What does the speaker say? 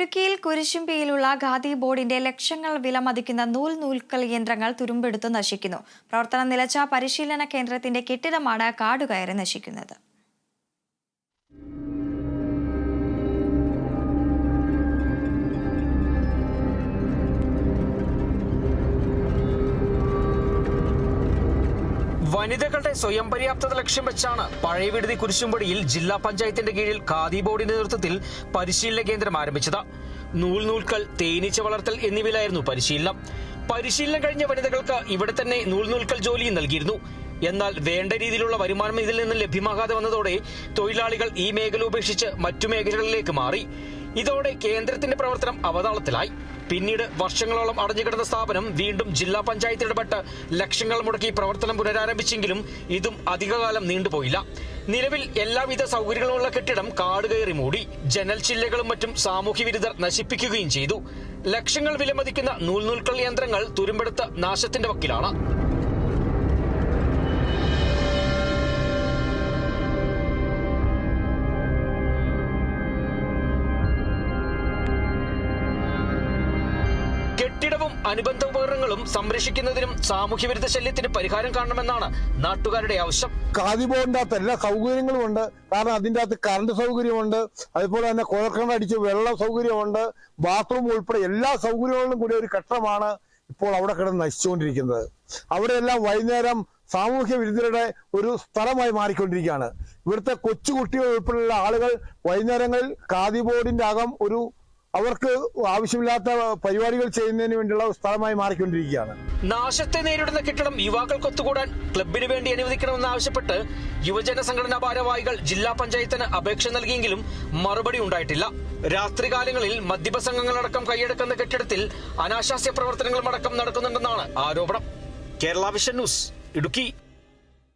ഇടുക്കിയിൽ കുരിശുംപിയിലുള്ള ഖാദി ബോർഡിന്റെ ലക്ഷങ്ങൾ വിലമതിക്കുന്ന നൂൽ നൂൽക്കൽ യന്ത്രങ്ങൾ തുരുമ്പെടുത്ത് നശിക്കുന്നു. പ്രവർത്തനം നിലച്ച പരിശീലന കേന്ദ്രത്തിന്റെ കെട്ടിടമാണ് കാടുകയറി നശിക്കുന്നത്. വനിതകളുടെ സ്വയം പര്യാപ്തത ലക്ഷ്യം വെച്ചാണ് പഴയവിടുതി കുരിശുംപടിയിൽ ജില്ലാ പഞ്ചായത്തിന്റെ കീഴിൽ ഖാദി ബോർഡിന്റെ നേതൃത്വത്തിൽ പരിശീലന കേന്ദ്രം ആരംഭിച്ചത്. നൂൽ നൂൽക്കൽ തേനീച്ച വളർത്തൽ എന്നിവയിലായിരുന്നു പരിശീലനം. പരിശീലനം കഴിഞ്ഞ വനിതകൾക്ക് ഇവിടെ തന്നെ നൂൽ നൂൽക്കൽ ജോലിയും നൽകിയിരുന്നു. എന്നാൽ വേണ്ട രീതിയിലുള്ള വരുമാനം ഇതിൽ നിന്ന് ലഭ്യമാകാതെ വന്നതോടെ തൊഴിലാളികൾ ഈ മേഖല ഉപേക്ഷിച്ച് മറ്റു മേഖലകളിലേക്ക് മാറി. ഇതോടെ കേന്ദ്രത്തിന്റെ പ്രവർത്തനം അവതാളത്തിലായി. പിന്നീട് വർഷങ്ങളോളം അടഞ്ഞുകിടന്ന സ്ഥാപനം വീണ്ടും ജില്ലാ പഞ്ചായത്ത് ഇടപെട്ട് ലക്ഷങ്ങൾ മുടക്കി പ്രവർത്തനം പുനരാരംഭിച്ചെങ്കിലും ഇതും അധികകാലം നീണ്ടുപോയില്ല. നിലവിൽ എല്ലാവിധ സൗകര്യങ്ങളുമുള്ള കെട്ടിടം കാടുകയറി മൂടി ജനൽ ചില്ലകളും മറ്റും സാമൂഹ്യ വിരുദ്ധർ നശിപ്പിക്കുകയും ചെയ്തു. ലക്ഷങ്ങൾ വിലമതിക്കുന്ന നൂൽനൂൽക്കൾ യന്ത്രങ്ങൾ തുരുമ്പെടുത്ത് നാശത്തിന്റെ വക്കിലാണ്. കെട്ടിടവും അനുബന്ധ ഉപകരണങ്ങളും സംരക്ഷിക്കുന്നതിനും സാമൂഹ്യ വിരുദ്ധ ശല്യത്തിന് പരിഹാരം കാണണമെന്നാണ് നാട്ടുകാരുടെ ആവശ്യം. കാതിബോണിന്റെ അകത്ത് എല്ലാ സൗകര്യങ്ങളും ഉണ്ട്. കാരണം അതിന്റെ അകത്ത് കറണ്ട് സൗകര്യമുണ്ട്. അതുപോലെ തന്നെ കുഴൽക്കിണർ അടിച്ച് വെള്ളം സൗകര്യമുണ്ട്. ബാത്റൂം ഉൾപ്പെടെ എല്ലാ സൗകര്യങ്ങളിലും കൂടി ഒരു കെട്ടിടമാണ് ഇപ്പോൾ അവിടെ കിടന്ന് നശിച്ചുകൊണ്ടിരിക്കുന്നത്. അവിടെയെല്ലാം വൈകുന്നേരം സാമൂഹ്യ വിരുദ്ധരുടെ ഒരു സ്ഥലമായി മാറിക്കൊണ്ടിരിക്കുകയാണ്. ഇവിടുത്തെ കൊച്ചുകുട്ടികൾ ഉൾപ്പെടെയുള്ള ആളുകൾ വൈകുന്നേരങ്ങളിൽ കാതിബോർഡിന്റെ അകം ഒരു അവർക്ക് ആവശ്യമില്ലാത്ത പരിപാടികൾ ചെയ്യുന്നതിന് വേണ്ടിയുള്ള സ്ഥലമായി മാറിക്കൊണ്ടിരിക്കുകയാണ്. നാശത്തെ നേരിടുന്ന കെട്ടിടം യുവാക്കൾക്ക് ഒത്തുകൂടാൻ ക്ലബിന് വേണ്ടി അനുവദിക്കണമെന്ന് ആവശ്യപ്പെട്ട് യുവജന സംഘടനാ ഭാരവാഹികൾ ജില്ലാ പഞ്ചായത്തിന് അപേക്ഷ നൽകിയെങ്കിലും മറുപടി ഉണ്ടായിട്ടില്ല. രാത്രികാലങ്ങളിൽ മദ്യപ സംഘങ്ങളടക്കം കൈയടക്കുന്ന കെട്ടിടത്തിൽ അനാശാസ്യ പ്രവർത്തനങ്ങളും അടക്കം നടക്കുന്നുണ്ടെന്നാണ് ആരോപണം. Kerala Vision News Idukki.